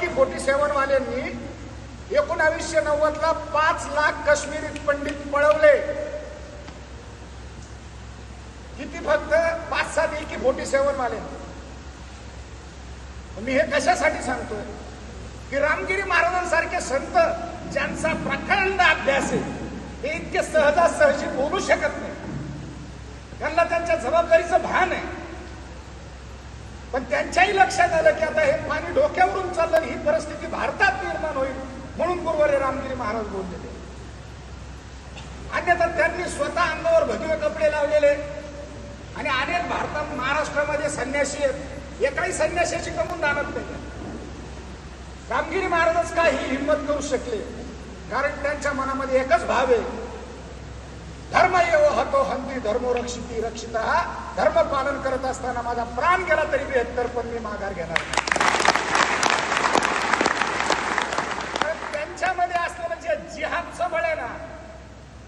की forty seven वाल्यांनी एकोणावीसशे नव्वद ला पाच लाख काश्मीरी पंडित पळवले. किती फक्त पाच सात एकी फोर्टी सेव्हन वाल्यांनी मी हे कशासाठी सांगतोय की रामगिरी महाराजांसारखे संत ज्यांचा प्रखंड अभ्यास आहे ते इतके सहजासहजी बोलू शकत नाही. त्यांना त्यांच्या जबाबदारीचं भान आहे. पण त्यांच्याही लक्षात आलं की आता हे पाणी डोक्यावरून चाललं ही परिस्थिती भारतात निर्माण होईल म्हणून गुरुवारी रामगिरी महाराज बोललेले. अन्यथा त्यांनी स्वतः अंगावर भगवे कपडे लावलेले. आणि अनेक भारतात महाराष्ट्रामध्ये संन्यासी आहेत. एकाही संन्याशाची कमून जाणत नाही. रामगिरी महाराजच का ही हिंमत करू शकले. कारण त्यांच्या मनामध्ये एकच भाव आहे. धर्म हतो हंती धर्मो रक्षिती रक्षित. धर्म पालन करत असताना माझा प्राण गेला तरी बेहत्तर पण मी माघार घेणार त्यांच्यामध्ये असलेलं जे म्हणजे जिहादचं बळ आहे ना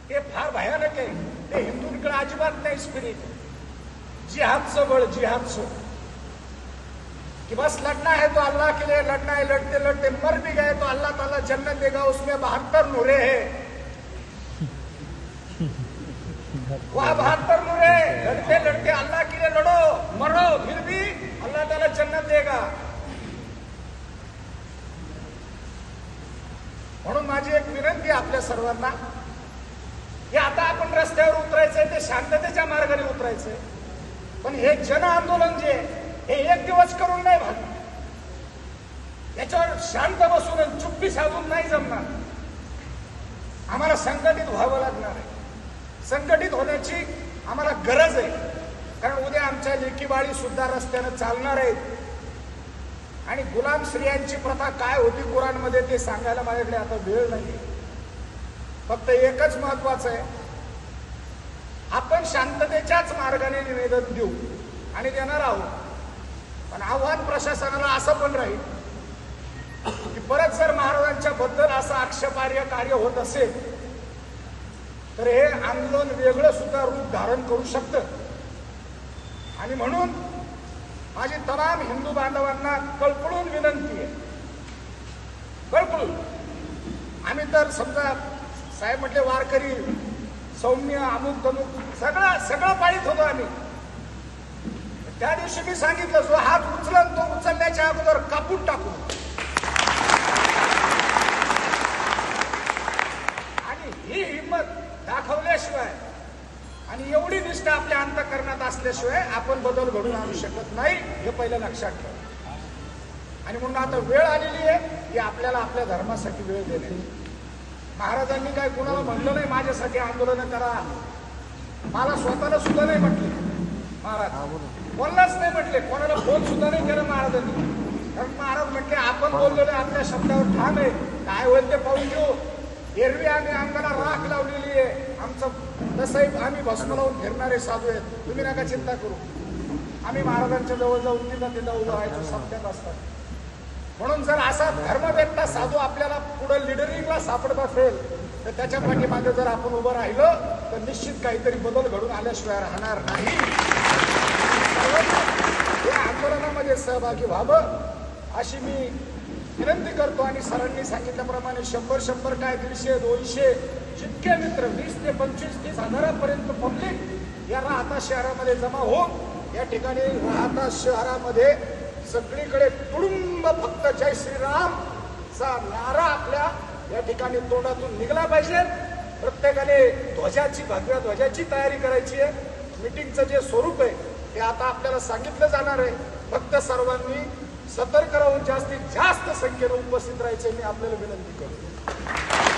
ते फार भयानक आहे. ते हिंदूंकडे अजिबात नाही स्पिरिट जिहादचं बळ जिहादचं. कि बस लड़ना है तो अल्लाह के लिए लड़ना है लड़ते लड़ते मर भी गए तो अल्लाह ताला जन्नत देगा उसमें बहत्तर नूरे हैं. वह बहत्तर मुरे लड़ते लड़ते अल्लाह के लिए लड़ो. मरो फिर भी अल्लाह ताला जन्नत देगा. म्हणून माझी एक विनंती आपल्या सर्वांना की आता आपण रस्त्यावर उतरायचंय ते शांततेच्या मार्गाने उतरायचंय. पण हे जन आंदोलन जे हे एक दिवस करून नाही भाग. याच्यावर शांत बसून चुप्पी साधून नाही जमणार. आम्हाला संघटित व्हावं लागणार आहे. संघटित होण्याची आम्हाला गरज आहे. कारण उद्या आमच्या लेकीबाळी सुद्धा रस्त्यानं चालणार आहेत. आणि गुलाम स्त्रियांची प्रथा काय होती कुराणमध्ये ते सांगायला माझ्याकडे आता वेळ नाही फक्त एकच महत्वाचं आहे. आपण शांततेच्याच मार्गाने निवेदन देऊ आणि देणार आहोत. पण आव्हान प्रशासनाला असं पण राहील की परत जर महाराजांच्या बद्दल असं आक्षेपार्ह कार्य होत असेल तर हे आंदोलन वेगळं सुद्धा रूप धारण करू शकतं. आणि म्हणून माझी तमाम हिंदू बांधवांना कळकळून विनंती आहे. कळकळून. आम्ही तर समजा साहेब म्हटले वारकरी सौम्य अमुक तमुक सगळं सगळं पाळीत होतो आम्ही. त्या दिवशी मी सांगितलं जो हात उचलन तो उचलण्याच्या अगोदर कापून टाकू. आणि ही हिंमत दाखवल्याशिवाय आणि एवढी निष्ठा आपल्या अंतकरणात असल्याशिवाय आपण बदल घडून आणू शकत नाही हे पहिलं लक्षात ठेवा. आणि म्हणून आता वेळ आलेली आहे की आपल्याला आपल्या धर्मासाठी वेळ देणे. महाराजांनी काय कुणाला म्हणलं नाही माझ्यासाठी आंदोलन करा. मला स्वतःला सुद्धा नाही म्हटले. महाराज बोललाच नाही म्हटले. कोणाला फोन सुद्धा नाही केला महाराजांनी. कारण महाराज म्हटले आपण बोललेलो आपल्या शब्दावर ठाम आहे. काय होईल ते पाहून घेऊ. एरवी आम्ही अंगाला राख लावलेली आहे. आमचं तसंही आम्ही भस्म लावून फिरणारे साधू आहेत. तुम्ही नका चिंता करू. आम्ही महाराजांच्या जवळ जाऊन तिथं तिथं उभं राहायचो सत्यात असतात. म्हणून जर असा धर्मवेत्ता साधू आपल्याला पुढे लिडरिंगला सापडत असेल तर त्याच्या पाठीमागे जर आपण उभं राहिलो तर निश्चित काहीतरी बदल घडून आल्याशिवाय राहणार नाही. या आंदोलनामध्ये सहभागी व्हावं अशी मी विनंती करतो आणि सरांनी सांगितल्याप्रमाणे शंभर शंभर काय दीडशे दोनशे जितके मित्र वीस ते पंचवीस तीस हजारापर्यंत पब्लिक या राहता शहरामध्ये जमा होऊन या ठिकाणी राहता शहरामध्ये सगळीकडे तुडुंब फक्त जय श्रीराम चा नारा आपल्या या ठिकाणी तोंडातून निघला पाहिजे. प्रत्येकाने ध्वजाची भगव्या ध्वजाची तयारी करायची आहे. मिटिंगचं जे स्वरूप आहे ते आता आपल्याला सांगितलं जाणार आहे. फक्त सर्वांनी सतर्क राहून जास्तीत जास्त संख्येनं उपस्थित राहायचे मी आपल्याला विनंती करतो.